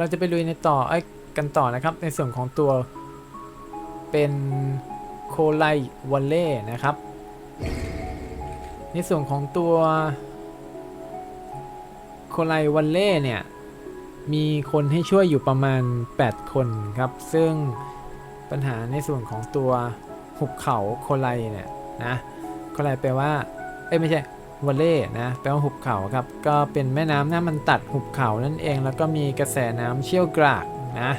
เราจะไปลุยในต่อไอ้กันต่อนะครับ ในส่วนของตัวเป็นโคไลวอลเล่นะครับ ในส่วนของตัวโคไลวอลเล่เนี่ย มีคนให้ช่วยอยู่ประมาณ 8 คนครับ ซึ่งปัญหาในส่วนของตัวหุบเขาโคไลเนี่ยนะโคไลแปลว่า เอ้ยไม่ใช่ วอลเล่นะแปลว่าหุบเขาครับ ก็เป็นแม่น้ำน้ามันตัดหุบเขานั่นเอง แล้วก็มีกระแสน้ำเชี่ยวกรากนะ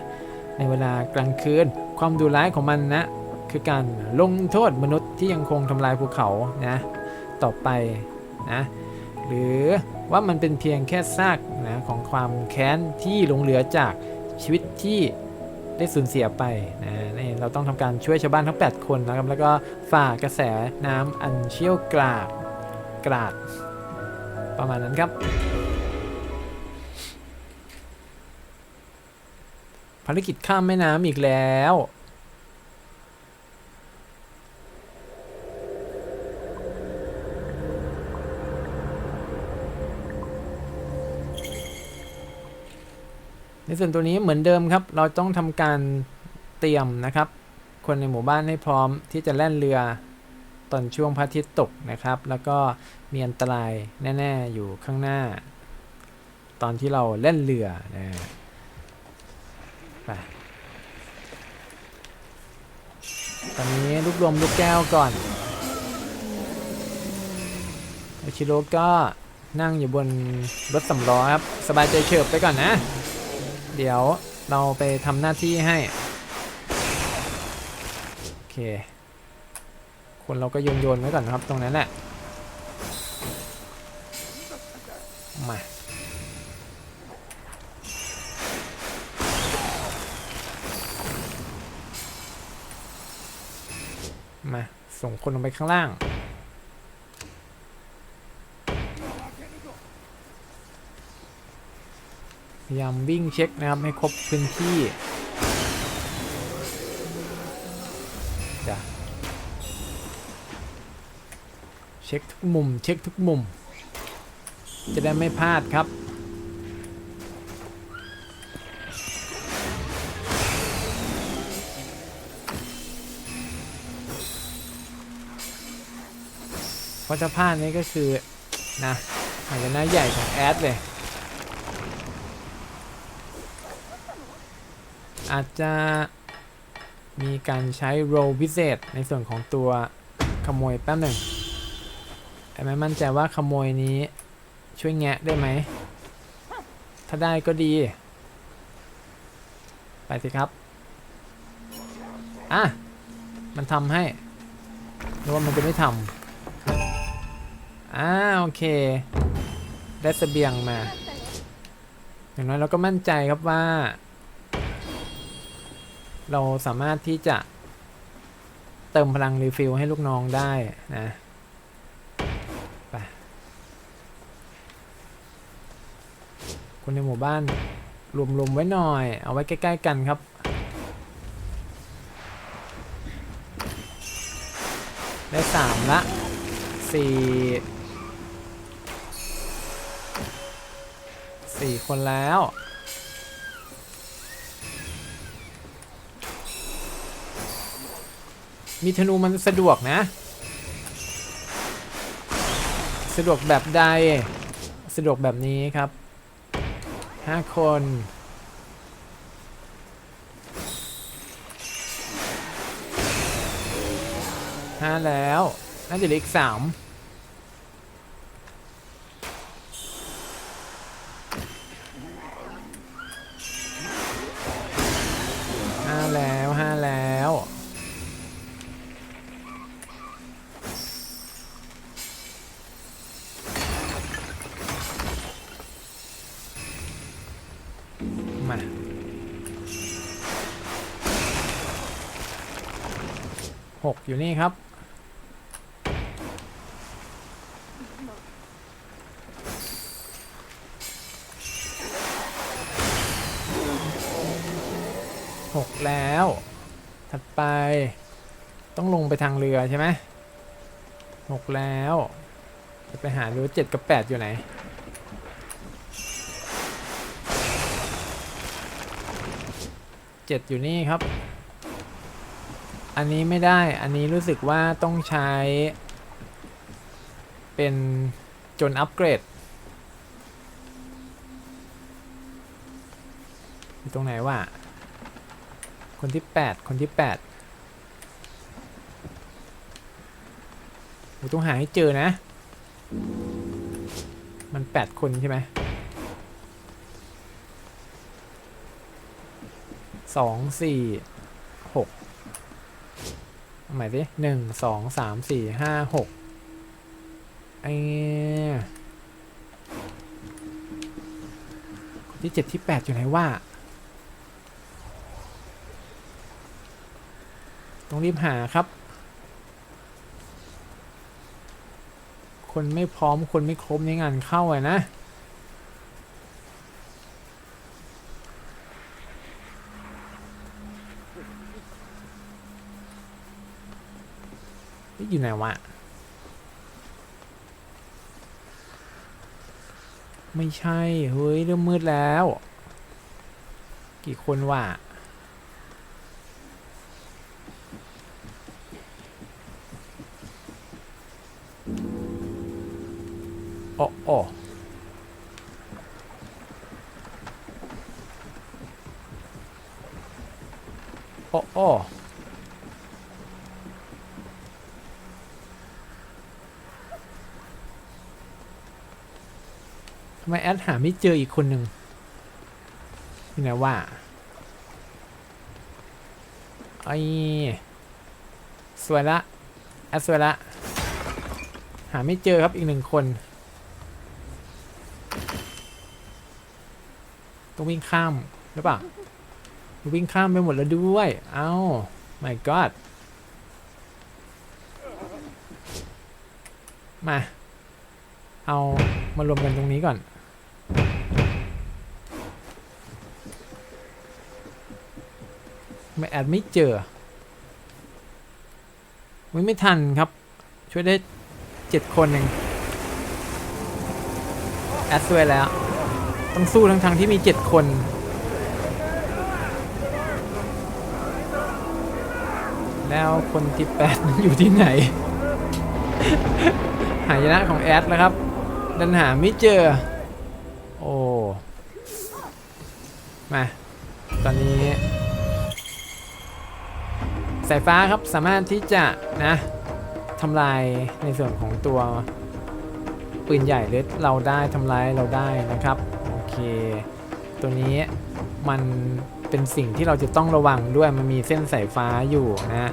ในเวลากลางคืน ความดุร้ายของมันนะ คือการลงโทษมนุษย์ที่ยังคงทำลายภูเขานะ ต่อไปนะ หรือว่ามันเป็นเพียงแค่ซากนะของความแค้นที่หลงเหลือจากชีวิตที่ได้สูญเสียไปนะนี่เราต้องทำการช่วยชาวบ้านทั้ง 8 คนนะครับ แล้วก็ฝ่ากระแสน้ำอันเชี่ยวกราก กราด ประมาณนั้นครับ ภารกิจข้ามแม่น้ำอีกแล้ว ในส่วนตัวนี้เหมือนเดิมครับ เราต้องทำการเตรียมนะครับ คนในหมู่บ้านให้พร้อมที่จะแล่นเรือ ตอนช่วงพระอาทิตย์ตกนะครับ แล้วก็มีอันตรายแน่ๆอยู่ข้างหน้า ตอนที่เราเล่นเรือนะไปตอนนี้รวบรวมลูกแก้วก่อนโอชิโร่ก็นั่งอยู่บนรถสำล้อครับ สบายใจเฉิบไปก่อนนะ เดี๋ยวเราไปทำหน้าที่ให้ โอเค คนเราก็โยนโยนๆไว้ก่อนนะครับตรงนั้นแหละมามาส่งคนลงไปข้างล่าง พยายามวิ่งเช็คนะครับให้ครบพื้นที่ ช็คทุกมุม เช็คทุกมุม จะได้ไม่พลาดครับ เพราะถ้าพลาดนี้ก็คือ นะอาจจะหน้าใหญ่ของแอดเลย อาจจะมีการใช้โรลพิเศษในส่วนของตัวขโมยแป๊บหนึ่ง แต่ไม่มั่นใจว่าขโมยนี้ ช่วยแงะได้ไหม ถ้าได้ก็ดี ไปสิครับ อะ มันทำให้หรือว่ามันจะไม่ทำอ่าโอเค ได้เสบียงมา อย่างน้อยเราก็มั่นใจครับว่า เราสามารถที่จะเติมพลังรีฟิลให้ลูกน้องได้นะ ไป คนในหมู่บ้าน รวมๆไว้หน่อย เอาไว้ใกล้ๆกันครับ ได้สามละสี่สี่คนแล้วมีธนูมันสะดวกนะ สะดวกแบบใด สะดวกแบบนี้ครับ ห้าคนห้าแล้ว น่าจะเหลืออีกสาม อยู่นี่ครับ หกแล้ว ถัดไปต้องลงไปทางเรือใช่ไหมหกแล้ว จะไปหาดูเจ็ดกับแปดอยู่ไหนเจ็ดอยู่นี่ครับ อันนี้ไม่ได้ อันนี้รู้สึกว่าต้องใช้ เป็นจนอัปเกรดอยู่ตรงไหนวะ คนที่แปดคนที่แปดโอ้ต้องหาให้เจอนะ มันแปดคนใช่ไหมสองสี่หก ใหม่สิหนึ่งสองสามสี่ห้าหกไอ้ที่เจ็ดที่แปดอยู่ไหนว่า ต้องรีบหาครับ คนไม่พร้อมคนไม่ครบในงานเข้าอะนะ อยู่ไหนวะ ไม่ใช่ เฮ้ย เริ่มมืดแล้ว กี่คนวะโอ้โอ้โอ้โอ้ ทำไมแอดหาไม่เจออีกคนหนึ่งนี่นะว่าไอ้สวยละแอดสวยละ หาไม่เจอครับอีกหนึ่งคนต้องวิ่งข้ามหรือเปล่าวิ่งข้ามไปหมดแล้วด้วย เอ้า my god มา เอามารวมกันตรงนี้ก่อน ไม่แอดไม่เจอไม่ไม่ทันครับ ช่วยได้เจ็ดคนเองแอดซวยแล้ว ต้องสู้ทั้งทงที่มีเจ็ดคน แล้วคนที่แปดอยู่ที่ไหน หายนะของแอดนะครับดันหาไม่เจอ สายฟ้าครับสามารถที่จะนะทำลายในส่วนของตัวปืนใหญ่หรือเราได้ทำลายเราได้นะครับโอเค ตัวนี้มันเป็นสิ่งที่เราจะต้องระวังด้วยมันมีเส้นสายฟ้าอยู่นะ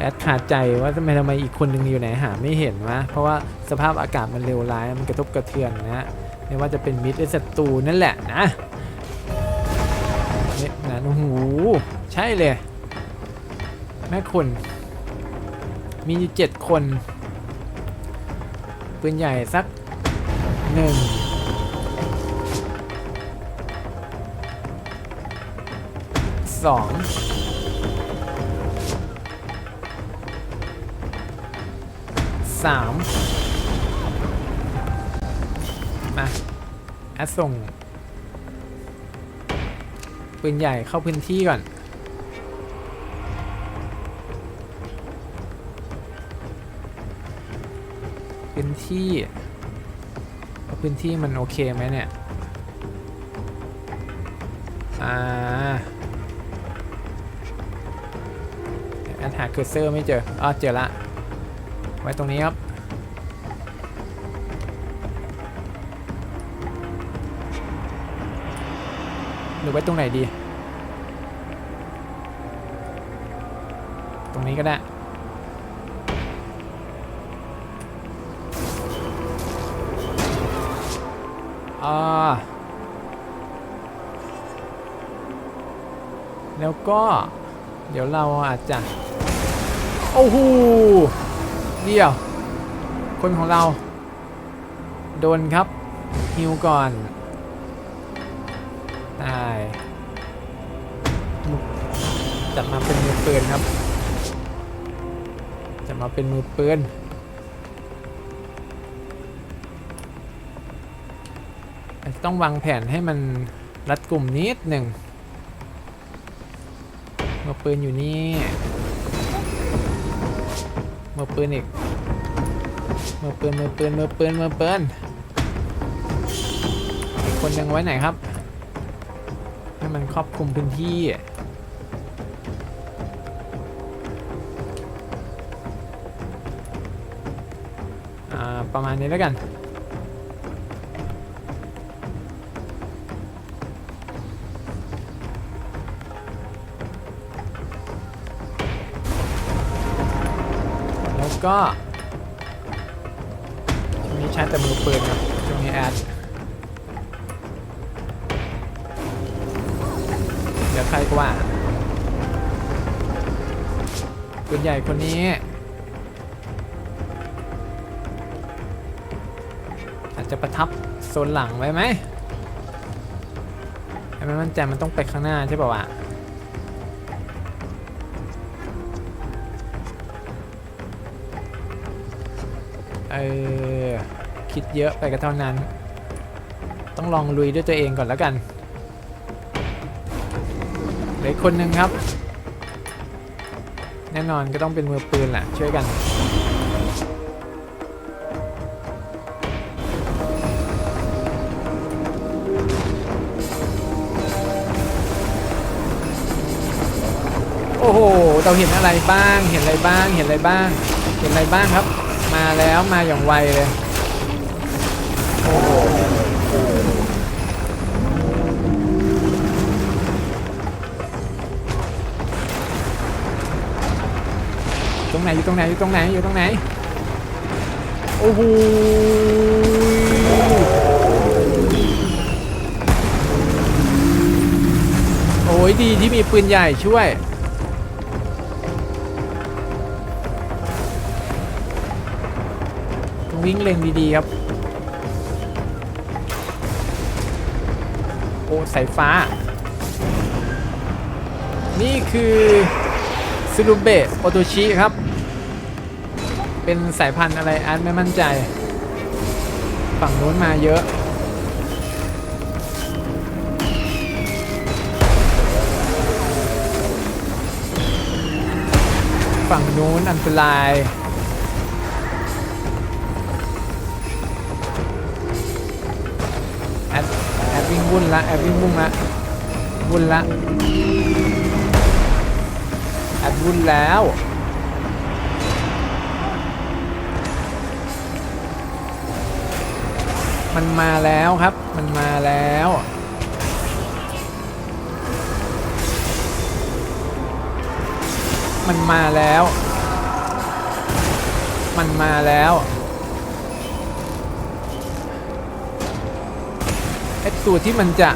แอดขาดใจว่าทำไมทำไมอีกคนหนึ่งอยู่ไหนหาไม่เห็นวะเพราะว่าสภาพอากาศมันเร็วร้ายมันกระทบกระเทือนนะไม่ว่าจะเป็นมิตรหรือศัตรูนั่นแหละนะเนี่ยนะโอ้โหใช่เลย แม่คุณมีอยู่เจ็ดคน ปืนใหญ่สักหนึ่งสองสามมาแอดส่งปืนใหญ่เข้าพื้นที่ก่อน พื้นที่พื้นที่มันโอเคไหมเนี่ย อ่าแอนหาเคอร์เซอร์ไม่เจออ๋อเจอละ ไว้ตรงนี้ครับ หรือไว้ตรงไหนดี ตรงนี้ก็ได้ อ่าแล้วก็ เดี๋ยวเราอาจจะ โอ้โหเดี๋ยว คนของเรา โดนครับฮิวก่อนตายจัดมาเป็นมือปืนครับจัดมาเป็นมือปืน ต้องวางแผนให้มันรัดกลุ่มนิดหนึ่งมือปืนอยู่นี่มือปืนอีกมือปืนมือปืนมือปืนมือปืนอีกคนยังไว้ไหนครับ ให้มันครอบคลุมพื้นที่อ่าประมาณนี้แล้วกัน ก็ช่วงนี้ใช้แต่มือปืนครับช่วงนี้แอดเดี๋ยวใครก็ว่าปืนใหญ่คนนี้ อาจจะประทับโซนหลังไว้ไหมให้มันมั่นใจมมันต้องไปข้างหน้าใช่ป่าวะ เออคิดเยอะไปก็เท่านั้น ต้องลองลุยด้วยตัวเองก่อนแล้วกันเหลือคนหนึ่งครับ แน่นอนก็ต้องเป็นมือปืนแหละช่วยกันโอ้โห เราเห็นอะไรบ้าง เห็นอะไรบ้าง เห็นอะไรบ้าง เห็นอะไรบ้างครับ มาแล้วมาอย่างไวเลย โอ้โหตรงไหนอยู่ตรงไหนอยู่ตรงไหนอยู่ตรงไหน โอ้โหโอ้ยดีที่มีปืนใหญ่ช่วย วิ่งเล็งดีๆครับ โอ้สายฟ้า นี่คือซูรุเบะโอโตชิครับ เป็นสายพันธุ์อะไรอันไม่มั่นใจ ฝั่งนู้นมาเยอะฝั่งนู้นอันตราย วิ่งวุ่นละแอดวิ่งวุ่นละวุ่นละแอดวุ่นแล้วมันมาแล้วครับ มันมาแล้ว มันมาแล้ว มันมาแล้ว ตัวที่มันจะ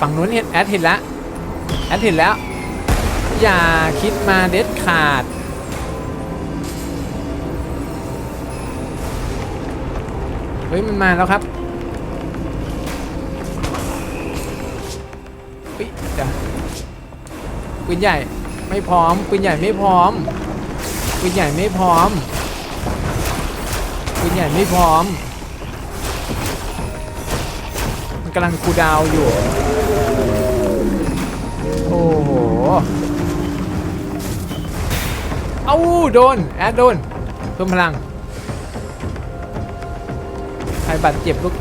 ฝั่งนู้นเห็นแอดเห็นแล้วแอดเห็นแล้ว อย่าคิดมาเด็ดขาด เฮ้ย มันมาแล้วครับเฮ้ยเดี๋ยวปืนใหญ่ไม่พร้อมปืนใหญ่ไม่พร้อมปืนใหญ่ไม่พร้อมปืนใหญ่ไม่พร้อม มันกำลังคูดาวอยู่ โอ้โห เอ้าโดน แอดโดนเพิ่มพลังใครบาดเจ็บลูก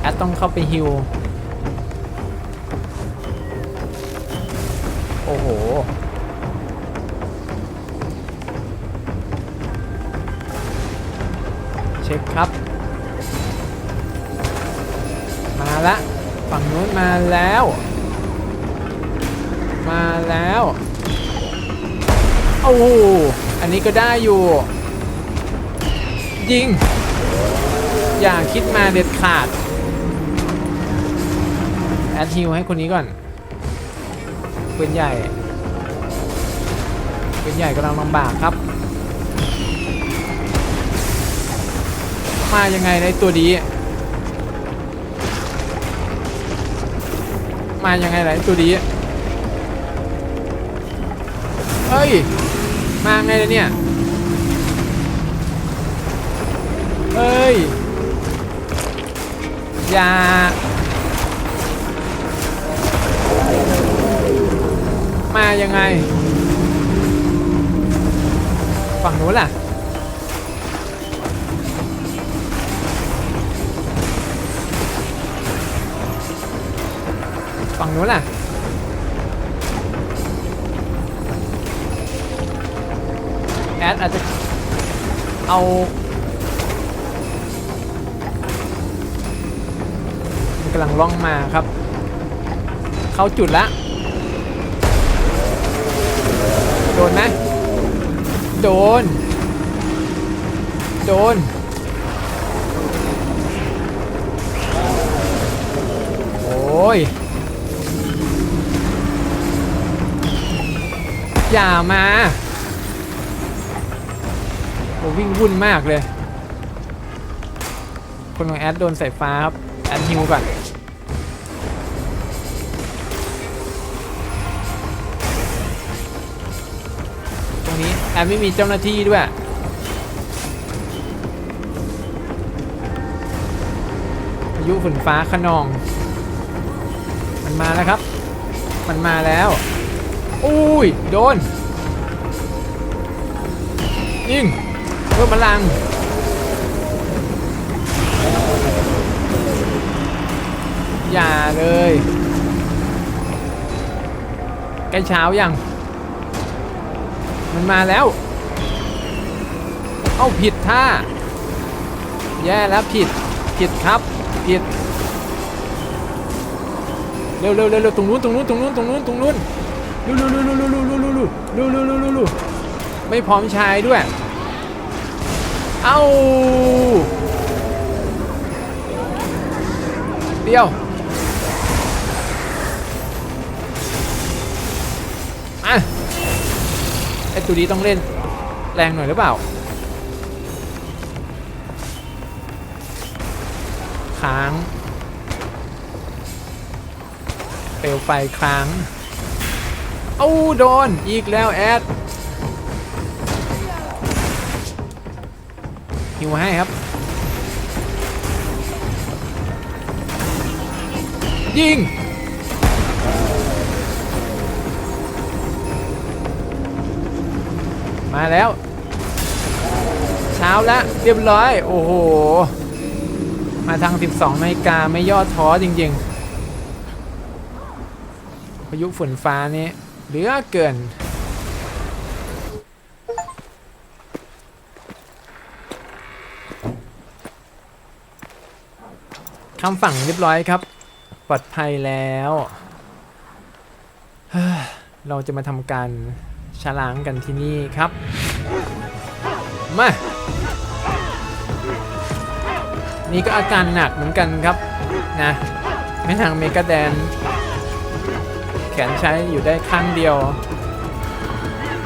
แอดต้องเข้าไปฮิว ละ ฝั่งนู้นมาแล้ว มาแล้วโอ้โหอันนี้ก็ได้อยู่ ยิง อย่าคิดมาเด็ดขาด แอดฮิวให้คนนี้ก่อนปืนใหญ่ปืนใหญ่กำลังลำบากครับ มายังไงในตัวดี มายังไงไหนตัวดีเฮ้ย มาไงเล่ะเนี่ยเฮ้ย อย่ายังไง ฝั่งนู้นล่ะ ฝั่งนู้นล่ะแอดอาจจะเอาันกำลังล่องมาครับ เข้าจุดละโดนไหมโดน โดน โอ้ย อย่ามาโอ้วิ่งวุ่นมากเลย คนของแอดโดนสายฟ้าครับ แอดฮิวก่อนตรงนี้แอดไม่มีเจ้าหน้าที่ด้วยพายุฝนฟ้าขนอง มันมาแล้วครับ มันมาแล้ว อุ้ย โดน ยิง เพิ่มพลัง อย่าเลยใกล้เช้ายัง มันมาแล้ว เอ้าผิดท่า แย่แล้วผิด ผิดครับ ผิด เร็วเร็วเร็วเร็วตรงนู้นตรงนู้นตรงนู้นตรงนู้นตรงนู้น ลูลูลูลูลูลูลูลูลูลูลูลูลูไม่พร้อมชายด้วย เอ้าเดียวอะไอตัวนี้ต้องเล่นแรงหน่อยหรือเปล่า ค้างเปลวไฟค้าง อ้าโดน อีกแล้วแอดฮิวให้ครับ ยิง มาแล้ว เช้าแล้วเรียบร้อย โอ้โห มาทาง 12นาฬิกาไม่ย่อท้อจริง ๆ พายุฝนฟ้านี้ เหลือเกิน คำฝั่งเรียบร้อยครับ ปลอดภัยแล้ว เราจะมาทำการชล้างกันที่นี่ครับ มา นี่ก็อาการหนักเหมือนกันครับนะไม่ทางเมกาแดน แขนใช้อยู่ได้ข้างเดียว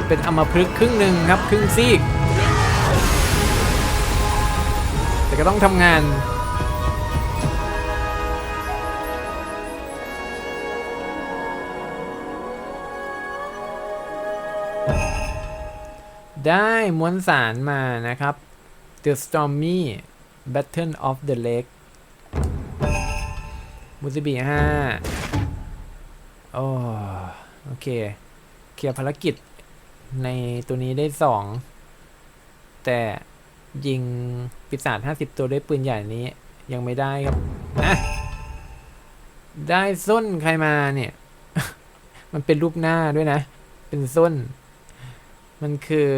เป็นอมพฤกครึ่งหนึ่งครับครึ่งซีก แต่ก็ต้องทำงานได้มวลสารมานะครับ The Stormy Battle of the Lake มูซิบีห้า โอ้โอเค เคลียร์ภารกิจในตัวนี้ได้สอง แต่ยิงปีศาจ50ตัวด้วยปืนใหญ่นี้ ยังไม่ได้ครับนะได้ส้นใครมาเนี่ย มันเป็นรูปหน้าด้วยนะ เป็นส้น มันคือ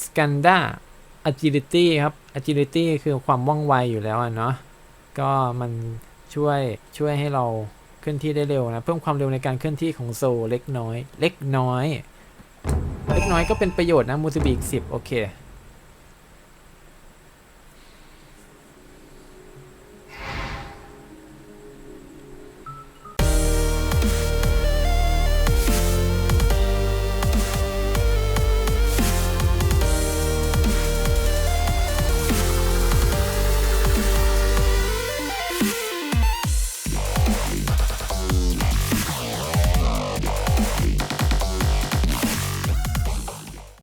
Skanda Agility ครับ Agility คือความว่องไวอยู่แล้วอะเนาะ ก็มันช่วยช่วยให้เราเค ลื่อนที่ได้เร็วนะ เพิ่มความเร็วในการเคลื่อนที่ของโซลเล็กน้อย เล็กน้อย เล็กน้อยก็เป็นประโยชน์นะมูสบิกสิบโอเค